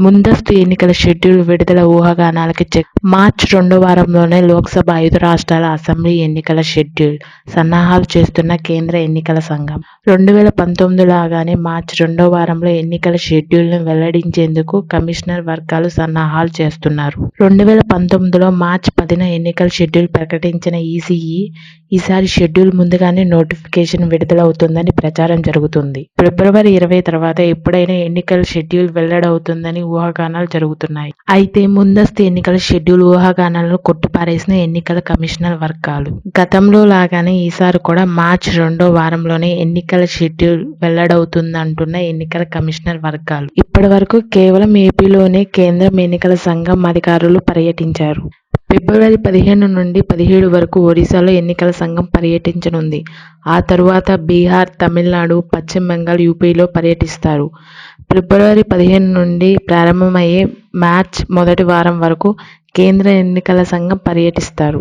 ముందస్తు ఎన్నికల షెడ్యూల్ విడుదల ఊహాగానాలకి చెక్. మార్చి రెండో వారంలోనే లోక్సభ ఐదు రాష్ట్రాల అసెంబ్లీ ఎన్నికల షెడ్యూల్ సన్నాహాలు చేస్తున్న కేంద్ర ఎన్నికల సంఘం. రెండు వేల పంతొమ్మిది లాగానే మార్చి రెండో వారంలో ఎన్నికల షెడ్యూల్ను వెల్లడించేందుకు కమిషనర్ వర్గాలు సన్నాహాలు చేస్తున్నారు. రెండు వేల పంతొమ్మిదిలో మార్చి పదిన ఎన్నికల షెడ్యూల్ ప్రకటించిన ఈసీఈ ఈసారి షెడ్యూల్ ముందుగానే నోటిఫికేషన్ విడుదలవుతుందని ప్రచారం జరుగుతుంది. ఫిబ్రవరి ఇరవై తర్వాత ఎప్పుడైనా ఎన్నికల షెడ్యూల్ వెల్లడవుతుందని ఊహాగానాలు జరుగుతున్నాయి. అయితే ముందస్తు ఎన్నికల షెడ్యూల్ ఊహాగానాలను కొట్టిపారేసిన ఎన్నికల కమిషనర్ వర్గాలు. గతంలో లాగానే ఈసారి కూడా మార్చి రెండో వారంలోనే ఎన్నికల షెడ్యూల్ వెల్లడవుతుందంటున్న ఎన్నికల కమిషనర్ వర్గాలు. ఇప్పటి వరకు కేవలం ఏపీలోనే కేంద్రం ఎన్నికల సంఘం అధికారులు పర్యటించారు. ఫిబ్రవరి పదిహేను నుండి పదిహేడు వరకు ఒడిశాలో ఎన్నికల సంఘం పర్యటించనుంది. ఆ తరువాత బీహార్ తమిళనాడు పశ్చిమ బెంగాల్ యూపీలో పర్యటిస్తారు. ఫిబ్రవరి పదిహేను నుండి ప్రారంభమయ్యే మార్చ్ మొదటి వారం వరకు కేంద్ర ఎన్నికల సంఘం పర్యటిస్తారు.